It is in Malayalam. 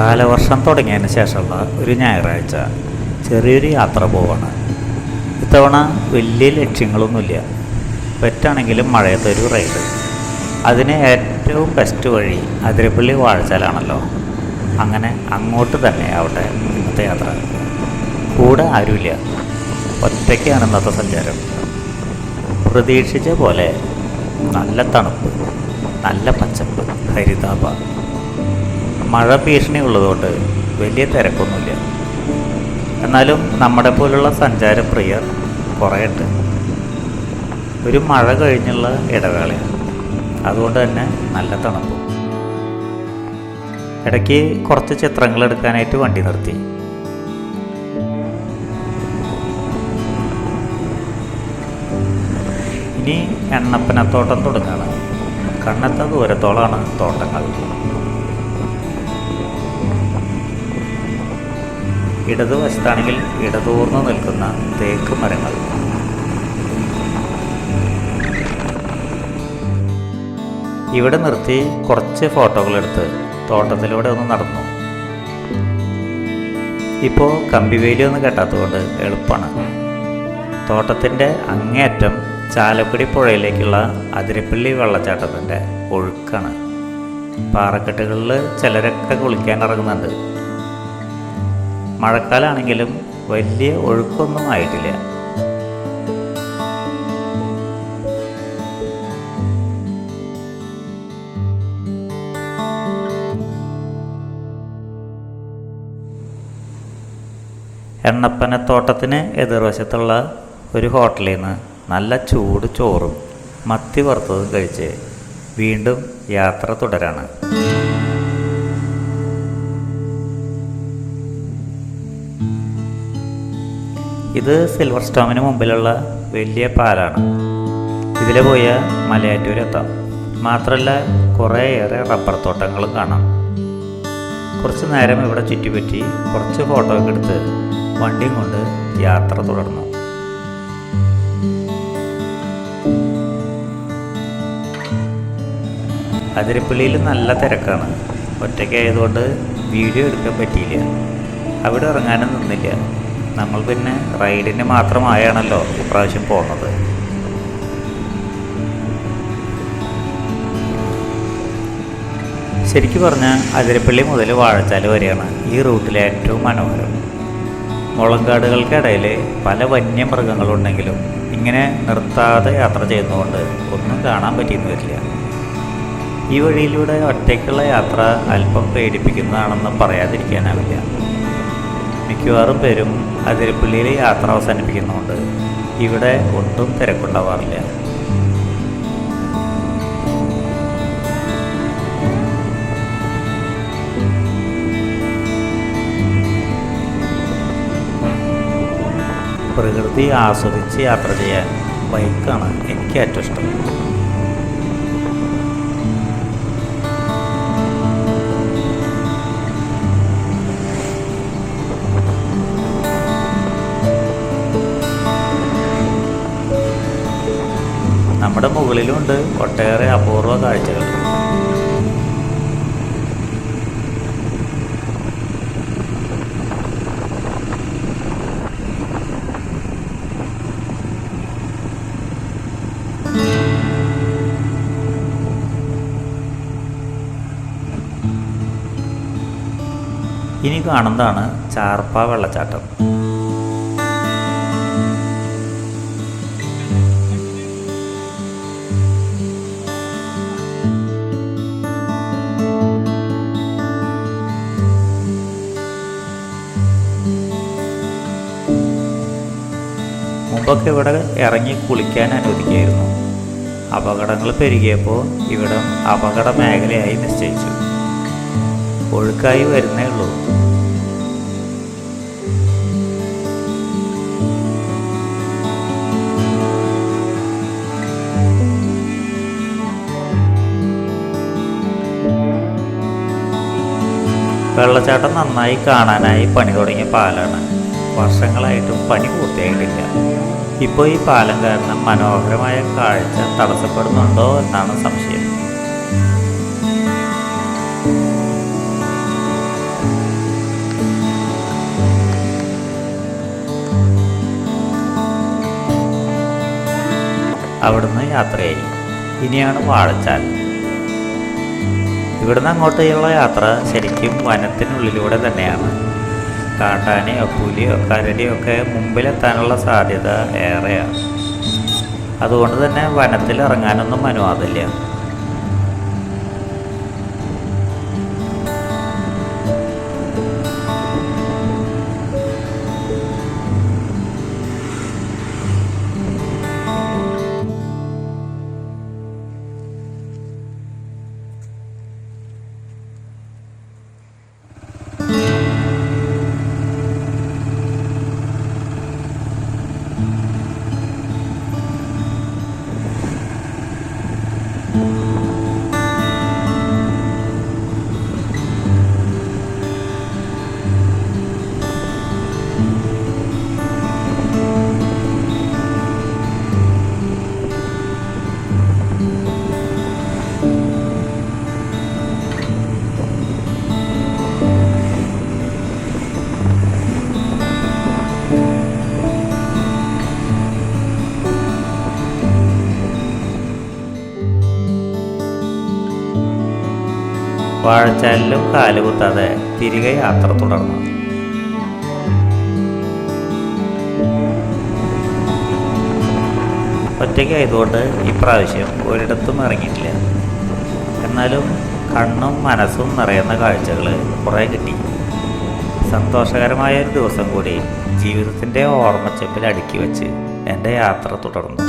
കാലവർഷം തുടങ്ങിയതിന് ശേഷമുള്ള ഒരു ഞായറാഴ്ച ചെറിയൊരു യാത്ര പോവാണ്. ഇത്തവണ വലിയ ലക്ഷ്യങ്ങളൊന്നുമില്ല. പറ്റാണെങ്കിലും മഴയത്തൊരു റൈഡ് അതിന് ഏറ്റവും ബെസ്റ്റ് വഴി അതിരപ്പള്ളി വാഴച്ചാലാണല്ലോ. അങ്ങനെ അങ്ങോട്ട് തന്നെ ആവട്ടെ ഇന്നത്തെ യാത്ര. കൂടെ ആരുമില്ല. ഒറ്റയ്ക്കാണ് ഇന്നത്തെ സഞ്ചാരം. പ്രതീക്ഷിച്ച പോലെ നല്ല തണുപ്പ് നല്ല പച്ചപ്പ് ഹരിതാപ മഴ ഭീഷണി ഉള്ളതുകൊണ്ട് വലിയ തിരക്കൊന്നുമില്ല. എന്നാലും നമ്മുടെ പോലുള്ള സഞ്ചാരപ്രിയർ കുറേയുണ്ട്. ഒരു മഴ കഴിഞ്ഞുള്ള ഇടവേളയാണ്. അതുകൊണ്ട് തന്നെ നല്ല തണുപ്പ്. ഇടയ്ക്ക് കുറച്ച് ചിത്രങ്ങൾ എടുക്കാനായിട്ട് വണ്ടി നിർത്തി. ഇനി എണ്ണപ്പനത്തോട്ടം തുടങ്ങുകയാണ് കണ്ണെത്ത ദൂരത്തോളാണ് തോട്ടങ്ങൾ. ഇടതുവശത്താണെങ്കിൽ ഇടതൂർന്നു നിൽക്കുന്ന തേക്ക് മരങ്ങൾ. ഇവിടെ നിർത്തി കുറച്ച് ഫോട്ടോകൾ എടുത്ത് തോട്ടത്തിലൂടെ ഒന്ന് നടന്നു. ഇപ്പോൾ കമ്പിവേലി ഒന്നും കെട്ടാത്തതുകൊണ്ട് എളുപ്പമാണ് തോട്ടത്തിന്റെ അങ്ങേയറ്റം ചാലക്കുടി പുഴയിലേക്കുള്ള അതിരപ്പള്ളി വെള്ളച്ചാട്ടത്തിന്റെ ഒഴുക്കാണ്. പാറക്കെട്ടുകളിൽ ചിലരൊക്കെ കുളിക്കാൻ ഇറങ്ങുന്നുണ്ട്. മഴക്കാലാണെങ്കിലും വലിയ ഒഴുക്കൊന്നും ആയിട്ടില്ല. എണ്ണപ്പനത്തോട്ടത്തിന് എതിർവശത്തുള്ള ഒരു ഹോട്ടലിൽ നിന്ന് നല്ല ചൂട് ചോറും മത്തി വറുത്തതും കഴിച്ച് വീണ്ടും യാത്ര തുടരാണ്. ഇത് സിൽവർ സ്റ്റോമിന് മുമ്പിലുള്ള വലിയ പാലാണ്. ഇതിൽ പോയ മലയാറ്റൂരെത്താം. മാത്രമല്ല കുറേയേറെ റബ്ബർ തോട്ടങ്ങളും കാണാം. കുറച്ച് നേരം ഇവിടെ ചുറ്റിപ്പറ്റി കുറച്ച് ഫോട്ടോ ഒക്കെ എടുത്ത് വണ്ടിയും കൊണ്ട് യാത്ര തുടർന്നു. അതിരപ്പള്ളിയിൽ നല്ല തിരക്കാണ്. ഒറ്റയ്ക്കായതുകൊണ്ട് വീഡിയോ എടുക്കാൻ പറ്റിയില്ല. അവിടെ ഇറങ്ങാനും നിന്നില്ല. നമ്മൾ പിന്നെ റൈഡിന് മാത്രമായാണല്ലോ ഇപ്രാവശ്യം പോകുന്നത് ശരിക്കും പറഞ്ഞാൽ അതിരപ്പള്ളി മുതൽ വാഴച്ചാൽ വരെയാണ് ഈ റൂട്ടിലെ ഏറ്റവും മനോഹരം. മുളങ്കാടുകൾക്കിടയിൽ പല വന്യമൃഗങ്ങളുണ്ടെങ്കിലും ഇങ്ങനെ നിർത്താതെ യാത്ര ചെയ്യുന്നതുകൊണ്ട് ഒന്നും കാണാൻ പറ്റിയെന്ന് വരില്ല. ഈ വഴിയിലൂടെ ഒറ്റയ്ക്കുള്ള യാത്ര അല്പം പേടിപ്പിക്കുന്നതാണെന്ന് പറയാതിരിക്കാനാവില്ല. മിക്കവാറും പേരും അതിരപ്പള്ളിയിൽ യാത്ര അവസാനിപ്പിക്കുന്നുണ്ട് ഇവിടെ ഒട്ടും തിരക്കുണ്ടാവാറില്ല. പ്രകൃതി ആസ്വദിച്ച് യാത്ര ചെയ്യാൻ ബൈക്കാണ് എനിക്ക് ഏറ്റവും ഇഷ്ടം. നമ്മുടെ മുകളിലുണ്ട് ഒട്ടേറെ അപൂർവ കാഴ്ചകൾ. ഇനി കാണുന്നതാണ് ചാർപ്പ വെള്ളച്ചാട്ടം. മുമ്പൊക്കെ ഇവിടെ ഇറങ്ങി കുളിക്കാൻ അനുവദിക്കായിരുന്നു അപകടങ്ങൾ പെരുകിയപ്പോൾ ഇവിടെ അപകട മേഖലയായി നിശ്ചയിച്ചു. ഒഴുക്കായി വരുന്നേ ഉള്ളൂ. വെള്ളച്ചാട്ടം നന്നായി കാണാനായി പണി തുടങ്ങിയ പാലാണ്. വർഷങ്ങളായിട്ടും പണി പൂർത്തിയായിട്ടില്ല. ഇപ്പോൾ ഈ പാലം കാരണം മനോഹരമായ കാഴ്ച തടസ്സപ്പെടുന്നുണ്ടോ എന്നാണ് സംശയം. അവിടുന്ന് യാത്രയായി. ഇനിയാണ് വാഴച്ചാൽ. ഇവിടുന്ന് അങ്ങോട്ടേക്കുള്ള യാത്ര ശരിക്കും വനത്തിനുള്ളിലൂടെ തന്നെയാണ്. കാട്ടാനയോ പുലിയോ കരടിയോ ഒക്കെ മുമ്പിലെത്താനുള്ള സാധ്യത ഏറെയാണ്. അതുകൊണ്ട് തന്നെ വനത്തിൽ ഇറങ്ങാനൊന്നും അനുവാദമില്ല. വാഴച്ചാലിലും കാലുകുത്താതെ തിരികെ യാത്ര തുടർന്നു. ഒറ്റയ്ക്കായതുകൊണ്ട് ഇപ്രാവശ്യം ഒരിടത്തും ഇറങ്ങിയിട്ടില്ല. എന്നാലും കണ്ണും മനസ്സും നിറയുന്ന കാഴ്ചകൾ കുറേ കിട്ടി. സന്തോഷകരമായ ഒരു ദിവസം കൂടി ജീവിതത്തിന്റെ ഓർമ്മച്ചപ്പിൽ അടുക്കി വെച്ച് എന്റെ യാത്ര തുടർന്നു.